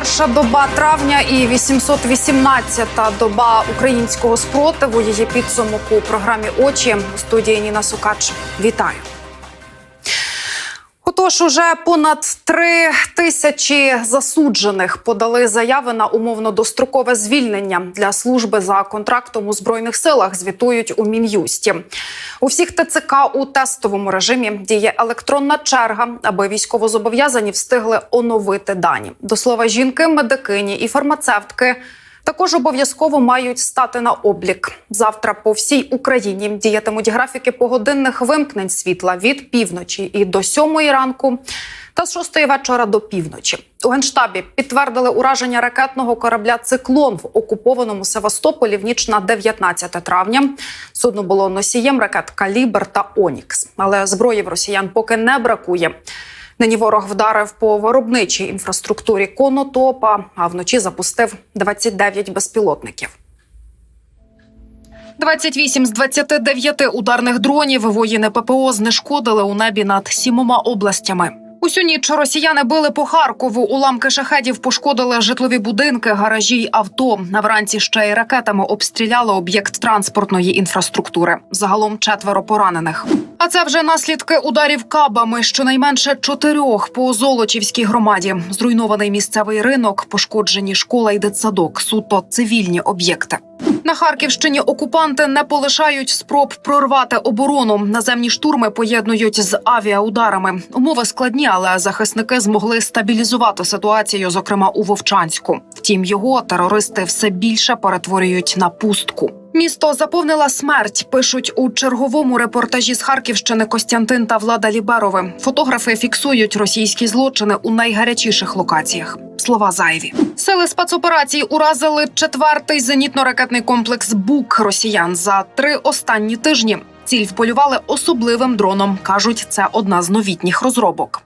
21 доба травня і 818-та доба українського спротиву. Її підсумок у програмі Очі у студії Ніна Сукач. Вітаю. Отож, уже понад три тисячі засуджених подали заяви на умовно дострокове звільнення для служби за контрактом у збройних силах. Звітують у мін'юсті. У всіх ТЦК у тестовому режимі діє електронна черга, аби військовозобов'язані встигли оновити дані. До слова, жінки, медикині і фармацевтки. Також обов'язково мають стати на облік. Завтра по всій Україні діятимуть графіки погодинних вимкнень світла від півночі і до сьомої ранку та з шостої вечора до півночі. У генштабі підтвердили ураження ракетного корабля Циклон в окупованому Севастополі в ніч на 19 травня. Судно було носієм ракет Калібр та Онікс, але зброї в росіян поки не бракує. Нині ворог вдарив по виробничій інфраструктурі Конотопа, а вночі запустив 29 безпілотників. 28 з 29 ударних дронів воїни ППО знешкодили у небі над сімома областями. Усю ніч росіяни били по Харкову. Уламки шахедів пошкодили житлові будинки, гаражі й авто. На вранці ще й ракетами обстріляли об'єкт транспортної інфраструктури. Загалом четверо поранених. А це вже наслідки ударів кабами. Щонайменше чотирьох по Золочівській громаді. Зруйнований місцевий ринок, пошкоджені школа і дитсадок, суто цивільні об'єкти. На Харківщині окупанти не полишають спроб прорвати оборону. Наземні штурми поєднують з авіаударами. Умови складні, але захисники змогли стабілізувати ситуацію, зокрема у Вовчанську. Втім, його терористи все більше перетворюють на пустку. Місто заповнила смерть. Пишуть у черговому репортажі з Харківщини Костянтин та Влада Ліберови. Фотографи фіксують російські злочини у найгарячіших локаціях. Слова зайві сили спецоперації уразили четвертий зенітно-ракетний комплекс БУК росіян за три останні тижні. Ціль вполювали особливим дроном. кажуть, це одна з новітніх розробок.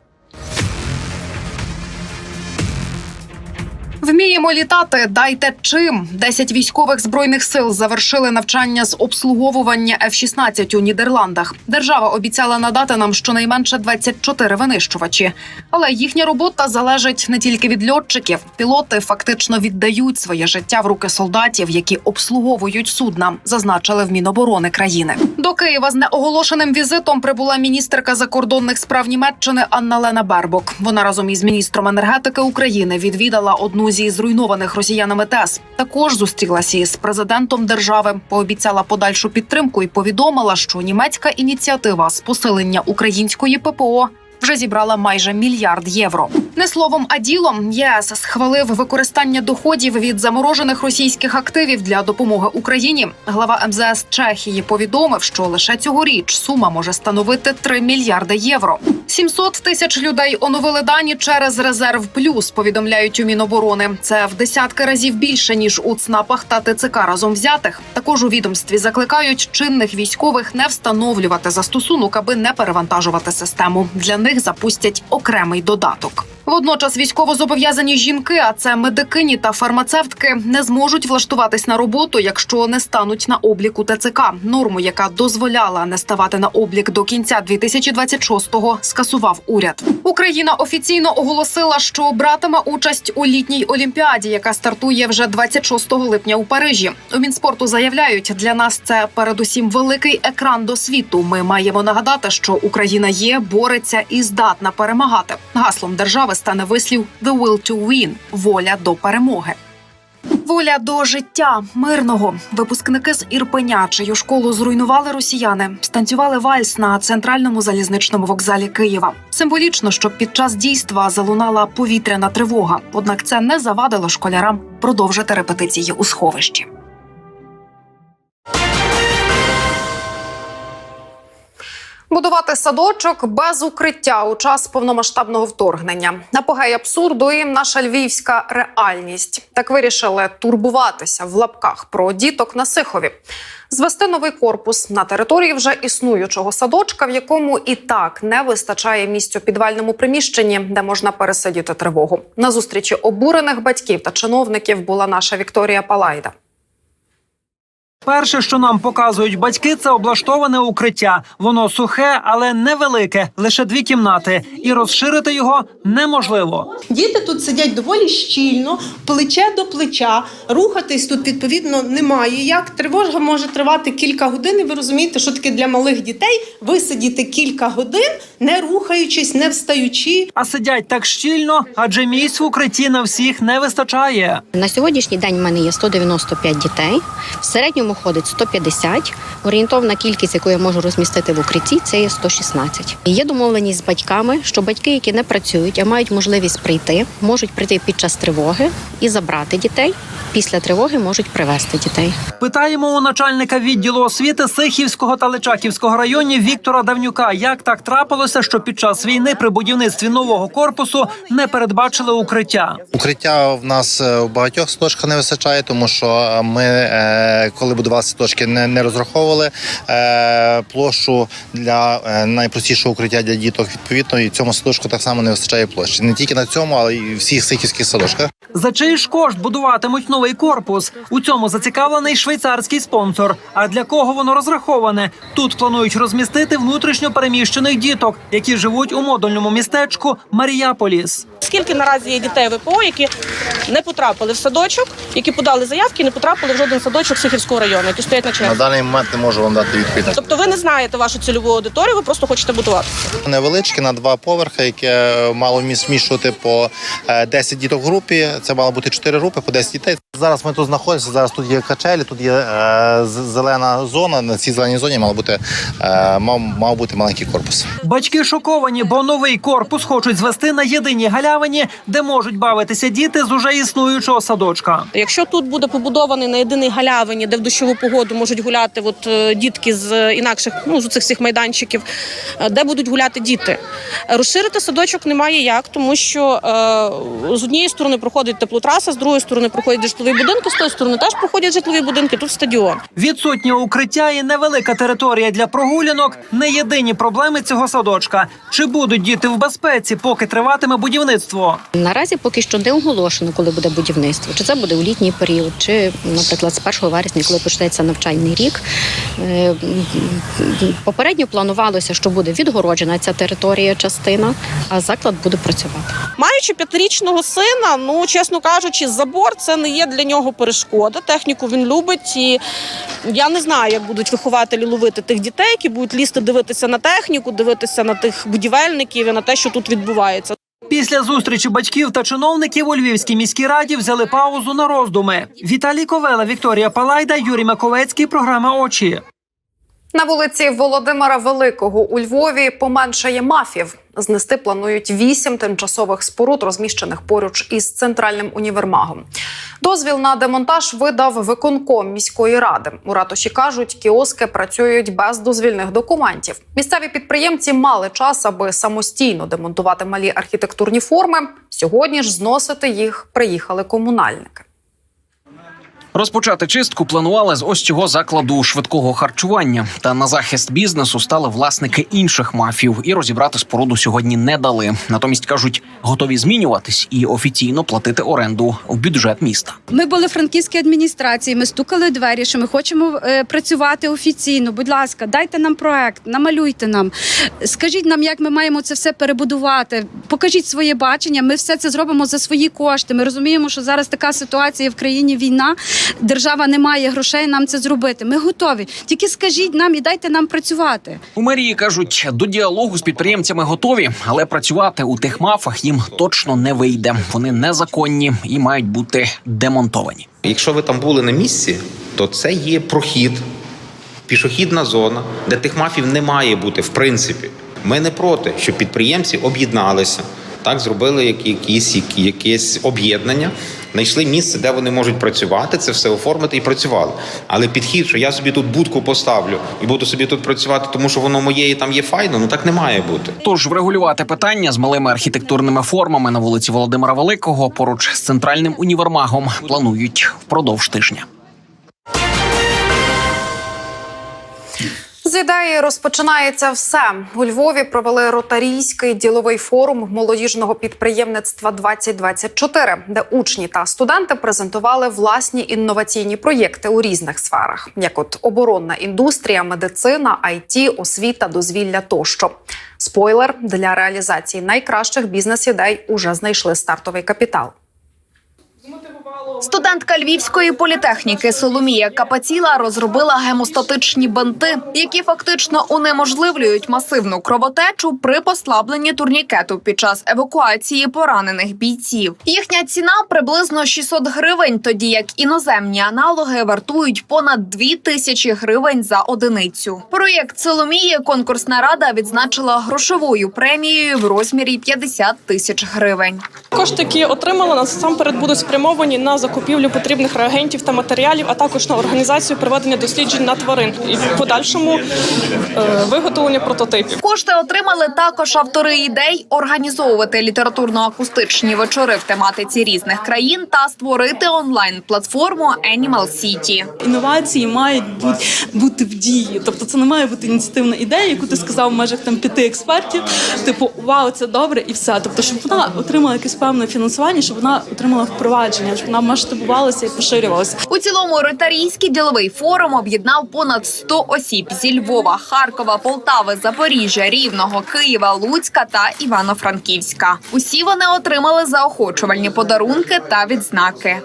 Вміємо літати. Дайте чим. Десять військових збройних сил завершили навчання з обслуговування F-16 у Нідерландах. Держава обіцяла надати нам щонайменше 24 винищувачі, але їхня робота залежить не тільки від льотчиків. Пілоти фактично віддають своє життя в руки солдатів, які обслуговують судна, зазначили в Міноборони країни. До Києва з неоголошеним візитом прибула міністерка закордонних справ Німеччини Анна Лена Бербок. Вона разом із міністром енергетики України відвідала одну зі зруйнованих росіянами ТЕС. Також зустрілася із президентом держави, пообіцяла подальшу підтримку і повідомила, що німецька ініціатива з посилення української ППО. Вже зібрала майже мільярд євро. Не словом, а ділом ЄС схвалив використання доходів від заморожених російських активів для допомоги Україні. Глава МЗС Чехії повідомив, що лише цьогоріч сума може становити 3 мільярди євро. 700 тисяч людей оновили дані через резерв плюс. Повідомляють у Міноборони. Це в десятки разів більше ніж у ЦНАПах та ТЦК разом взятих. Також у відомстві закликають чинних військових не встановлювати застосунок, аби не перевантажувати систему. Для них запустять окремий додаток. Водночас військовозобов'язані жінки, а це медикині та фармацевтки, не зможуть влаштуватись на роботу, якщо не стануть на обліку ТЦК. Норму, яка дозволяла не ставати на облік до кінця 2026-го, скасував уряд. Україна офіційно оголосила, що братиме участь у літній олімпіаді, яка стартує вже 26 липня у Парижі. У мінспорту заявляють, для нас це передусім великий екран до світу. Ми маємо нагадати, що Україна є, бореться і здатна перемагати. Гаслом держави стане вислів «The will to win» – воля до перемоги. Воля до життя мирного. Випускники з Ірпеня, чию школу зруйнували росіяни, станцювали вальс на центральному залізничному вокзалі Києва. Символічно, щоб під час дійства залунала повітряна тривога. Однак це не завадило школярам продовжити репетиції у сховищі. Будувати садочок без укриття у час повномасштабного вторгнення. Апогей абсурду і наша львівська реальність. Так вирішили турбуватися в лапках про діток на Сихові. Звести новий корпус на території вже існуючого садочка, в якому і так не вистачає місць у підвальному приміщенні, де можна пересидіти тривогу. На зустрічі обурених батьків та чиновників була наша Вікторія Палайда. Перше, що нам показують батьки, це облаштоване укриття. Воно сухе, але невелике, лише дві кімнати, і розширити його неможливо. Діти тут сидять доволі щільно, плече до плеча. Рухатись тут відповідно немає. Як тривога може тривати кілька годин. І ви розумієте, що таке для малих дітей висидіти кілька годин, не рухаючись, не встаючи. А сидять так щільно, адже місць в укритті на всіх не вистачає. На сьогоднішній день в мене є 195 дітей. В середньому ходить 150. Орієнтовна кількість, яку я можу розмістити в укритті, це є 116. І є домовленість з батьками, що батьки, які не працюють, а мають можливість прийти, можуть прийти під час тривоги і забрати дітей. Після тривоги можуть привезти дітей. Питаємо у начальника відділу освіти Сихівського та Личаківського районів Віктора Давнюка, як так трапилося, що під час війни при будівництві нового корпусу не передбачили укриття. Укриття в нас е, в багатьох садочках не вистачає, тому що ми, е, коли будували садочки, не, не розраховували е, площу для е, найпростішого укриття для діток. Відповідно, і цьому садочку так само не вистачає площі. Не тільки на цьому, але й всіх сихівських садочках. За чий ж кошт будуватимуть новий корпус? У цьому зацікавлений швейцарський спонсор. А для кого воно розраховане? Тут планують розмістити внутрішньо переміщених діток, які живуть у модульному містечку Маріяполіс. Скільки наразі є дітей ВПО, які не потрапили в садочок, які подали заявки, і не потрапили в жоден садочок Сихівського району, які стоять на На даний момент не можу вам дати відповідь. Тобто ви не знаєте вашу цільову аудиторію, ви просто хочете будувати. Невеличке на два поверхи, яке мало зміщувати по е, 10 діток в групі. Це мало бути 4 групи по 10 дітей. Зараз ми тут знаходимося. Зараз тут є качелі, тут є е, зелена зона. На цій зеленій зоні мало бути е, мав, мав бути маленький корпус. Батьки шоковані, бо новий корпус хочуть звести на єдиній галявині, де можуть бавитися діти з уже існуючого садочка. Якщо тут буде побудований на єдиній галявині, де в дощову погоду можуть гуляти от, е, дітки з інакших, ну з цих всіх майданчиків, е, де будуть гуляти діти. Розширити садочок немає як, тому що е, з однієї сторони проходить теплотраса, з другої сторони проходять житлові будинки, з тої сторони теж проходять житлові будинки, тут стадіон. Відсутнє укриття і невелика територія для прогулянок не єдині проблеми цього садочка. Чи будуть діти в безпеці, поки триватиме будівництво? Наразі поки що не оголошено, коли буде будівництво. Чи це буде у літній період, чи, наприклад, з 1 вересня, коли почнеться навчальний рік. Е, Попередньо планувалося, що буде відгороджена ця територія, частина, а заклад буде працювати. Маючи п'ятирічного сина, ну чесно кажучи, забор це не є для нього перешкода. Техніку він любить, і я не знаю, як будуть вихователі ловити тих дітей, які будуть лізти дивитися на техніку, дивитися на тих будівельників і на те, що тут відбувається. Після зустрічі батьків та чиновників у Львівській міській раді взяли паузу на роздуми. Віталій Ковела, Вікторія Палайда, Юрій Маковецький. Програма очі. На вулиці Володимира Великого у Львові поменшає мафів. Знести планують вісім тимчасових споруд, розміщених поруч із центральним універмагом. Дозвіл на демонтаж видав виконком міської ради. У ратуші кажуть, кіоски працюють без дозвільних документів. Місцеві підприємці мали час, аби самостійно демонтувати малі архітектурні форми. Сьогодні ж зносити їх приїхали комунальники. Розпочати чистку планували з ось цього закладу швидкого харчування. Та на захист бізнесу стали власники інших мафів і розібрати споруду сьогодні не дали. Натомість кажуть, готові змінюватись і офіційно платити оренду в бюджет міста. Ми були в франківській адміністрації. Ми стукали двері, що ми хочемо е, працювати офіційно. Будь ласка, дайте нам проект, намалюйте нам. Скажіть нам, як ми маємо це все перебудувати. Покажіть своє бачення. Ми все це зробимо за свої кошти. Ми розуміємо, що зараз така ситуація в країні війна. Держава не має грошей нам це зробити. Ми готові. Тільки скажіть нам і дайте нам працювати. У мерії кажуть, до діалогу з підприємцями готові, але працювати у тих мафах їм точно не вийде. Вони незаконні і мають бути демонтовані. Якщо ви там були на місці, то це є прохід, пішохідна зона, де тих мафів не має бути в принципі. Ми не проти, щоб підприємці об'єдналися, так зробили як- якісь, якесь об'єднання, знайшли місце, де вони можуть працювати, це все оформити і працювали. Але підхід, що я собі тут будку поставлю і буду собі тут працювати, тому що воно моє і там є файно, ну так не має бути. Тож врегулювати питання з малими архітектурними формами на вулиці Володимира Великого поруч з центральним універмагом планують впродовж тижня. З ідеї розпочинається все. У Львові провели ротарійський діловий форум молодіжного підприємництва 2024, де учні та студенти презентували власні інноваційні проєкти у різних сферах, як от оборонна індустрія, медицина, IT, освіта, дозвілля тощо. Спойлер для реалізації найкращих бізнес-ідей уже знайшли стартовий капітал. Студентка львівської політехніки Соломія Капаціла розробила гемостатичні бинти, які фактично унеможливлюють масивну кровотечу при послабленні турнікету під час евакуації поранених бійців. Їхня ціна приблизно 600 гривень, тоді як іноземні аналоги вартують понад 2 тисячі гривень за одиницю. Проєкт Соломії конкурсна рада відзначила грошовою премією в розмірі 50 тисяч гривень. Кошти, які отримала, насамперед будуть спрямовані на закупівлю потрібних реагентів та матеріалів, а також на організацію проведення досліджень на тварин і в подальшому е, виготовлення прототипів. Кошти отримали також автори ідей організовувати літературно-акустичні вечори в тематиці різних країн та створити онлайн-платформу Animal City. Інновації мають бути, бути в дії. Тобто це не має бути ініціативна ідея, яку ти сказав в межах там п'яти експертів. Типу, вау, це добре і все. Тобто, щоб вона отримала якесь певне фінансування, щоб вона отримала впровадження, щоб вона масштабувалася і поширювалася. У цілому ротарійський діловий форум об'єднав понад 100 осіб зі Львова, Харкова, Полтави, Запоріжжя, Рівного, Києва, Луцька та Івано-Франківська. Усі вони отримали заохочувальні подарунки та відзнаки.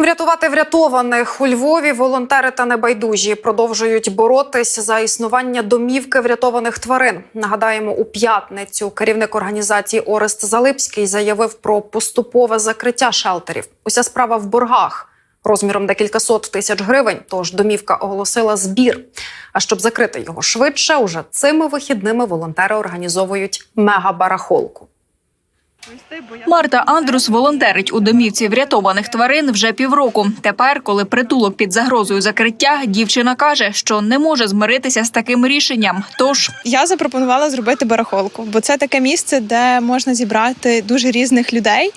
Врятувати врятованих у Львові волонтери та небайдужі продовжують боротись за існування домівки врятованих тварин. Нагадаємо, у п'ятницю керівник організації Орест Залипський заявив про поступове закриття шелтерів. Уся справа в боргах розміром декілька сот тисяч гривень. Тож домівка оголосила збір. А щоб закрити його швидше, уже цими вихідними волонтери організовують мегабарахолку. Марта Андрус волонтерить у домівці врятованих тварин вже півроку. Тепер, коли притулок під загрозою закриття, дівчина каже, що не може змиритися з таким рішенням. Тож Я запропонувала зробити барахолку, бо це таке місце, де можна зібрати дуже різних людей.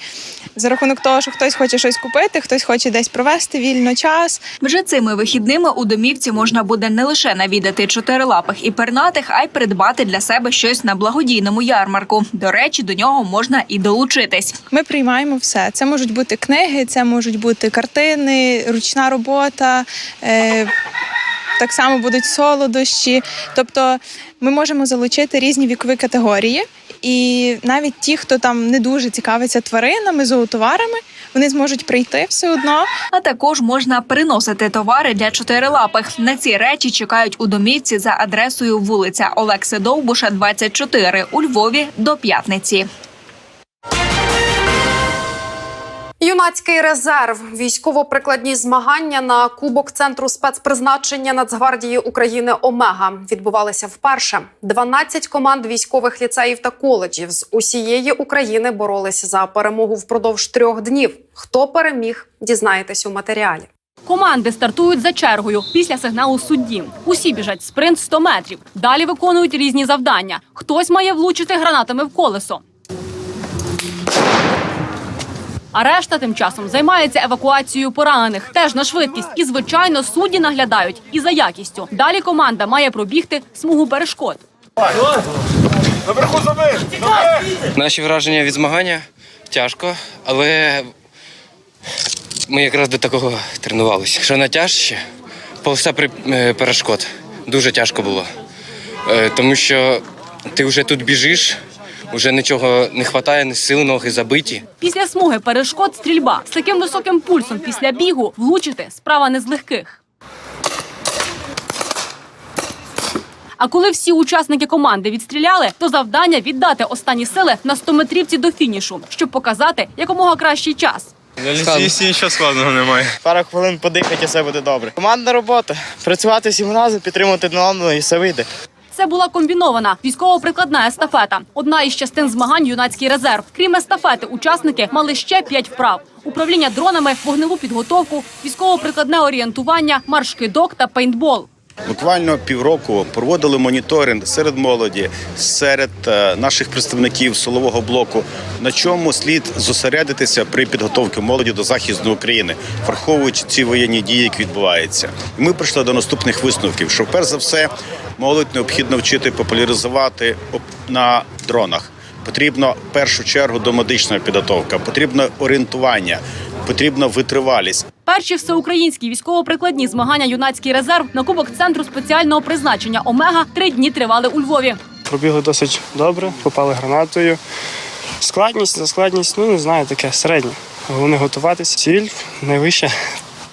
За рахунок того, що хтось хоче щось купити, хтось хоче десь провести вільно час. вже цими вихідними у домівці можна буде не лише навідати чотирилапих і пернатих, а й придбати для себе щось на благодійному ярмарку. До речі, до нього можна і долучитись. Ми приймаємо все. Це можуть бути книги, це можуть бути картини, ручна робота. Е- так само будуть солодощі. Тобто ми можемо залучити різні вікові категорії, і навіть ті, хто там не дуже цікавиться тваринами, зоотоварами, вони зможуть прийти все одно. А також можна приносити товари для чотирилапих. На ці речі чекають у домівці за адресою вулиця Олекси Довбуша, 24 у Львові до п'ятниці. Юнацький резерв, військово-прикладні змагання на кубок центру спецпризначення Нацгвардії України Омега відбувалися вперше. 12 команд військових ліцеїв та коледжів з усієї України боролись за перемогу впродовж трьох днів. Хто переміг, дізнаєтесь у матеріалі. Команди стартують за чергою після сигналу судді. Усі біжать спринт 100 метрів. Далі виконують різні завдання. Хтось має влучити гранатами в колесо. А решта тим часом займається евакуацією поранених. Теж на швидкість. І, звичайно, судді наглядають і за якістю. Далі команда має пробігти смугу перешкод. Наші враження від змагання тяжко, але ми якраз до такого тренувалися. Що найтяжче полоса при е, перешкод. Дуже тяжко було. Е, Тому що ти вже тут біжиш, вже нічого не вистачає, ні сил, ноги забиті. Після смуги перешкод стрільба з таким високим пульсом після бігу влучити справа не з легких. А коли всі учасники команди відстріляли, то завдання віддати останні сили на 100-метрівці до фінішу, щоб показати якомога кращий час. На лісі нічого складного немає. Пару хвилин подихати, і все буде добре. Командна робота. Працювати всім разом, підтримувати одного і все вийде. Це була комбінована військово-прикладна естафета. Одна із частин змагань юнацький резерв. Крім естафети, учасники мали ще п'ять вправ: управління дронами, вогневу підготовку, військово-прикладне орієнтування, марш-кидок та пейнтбол. Буквально півроку проводили моніторинг серед молоді, серед е, наших представників силового блоку, на чому слід зосередитися при підготовці молоді до захисту України, враховуючи ці воєнні дії, які відбуваються. Ми прийшли до наступних висновків: що перш за все молодь необхідно вчити популяризувати на дронах. Потрібно в першу чергу домедична підготовка, потрібно орієнтування, потрібна витривалість. Перші всеукраїнські військово-прикладні змагання Юнацький резерв на кубок центру спеціального призначення Омега три дні тривали у Львові. Пробігли досить добре, попали гранатою. Складність за складність, ну не знаю, таке середнє. Головне готуватися. Ціль найвища,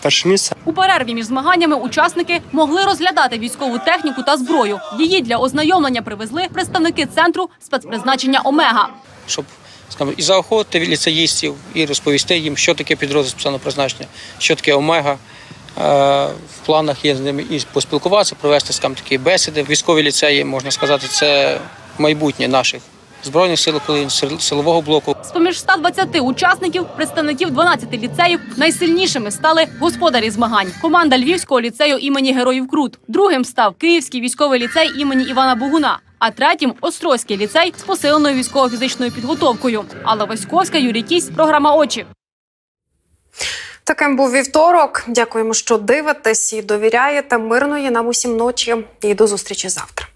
перше місце. У перерві між змаганнями учасники могли розглядати військову техніку та зброю. Її для ознайомлення привезли представники центру спецпризначення Омега. щоб скажімо, і заохотити ліцеїстів, і розповісти їм, що таке підрозділ спеціального призначення, що таке омега. Е, В планах є з ними і поспілкуватися, провести скажімо, такі бесіди. Військові ліцеї, можна сказати, це майбутнє наших збройних сил України, силового блоку. З-поміж 120 учасників, представників 12 ліцеїв, найсильнішими стали господарі змагань. Команда Львівського ліцею імені Героїв Крут. Другим став Київський військовий ліцей імені Івана Бугуна. А третім Острозький ліцей з посиленою військово-фізичною підготовкою. Алла Васьковська, Юрій Кісь, програма Очі. Таким був вівторок. Дякуємо, що дивитесь і довіряєте. Мирної нам усім ночі. І до зустрічі завтра.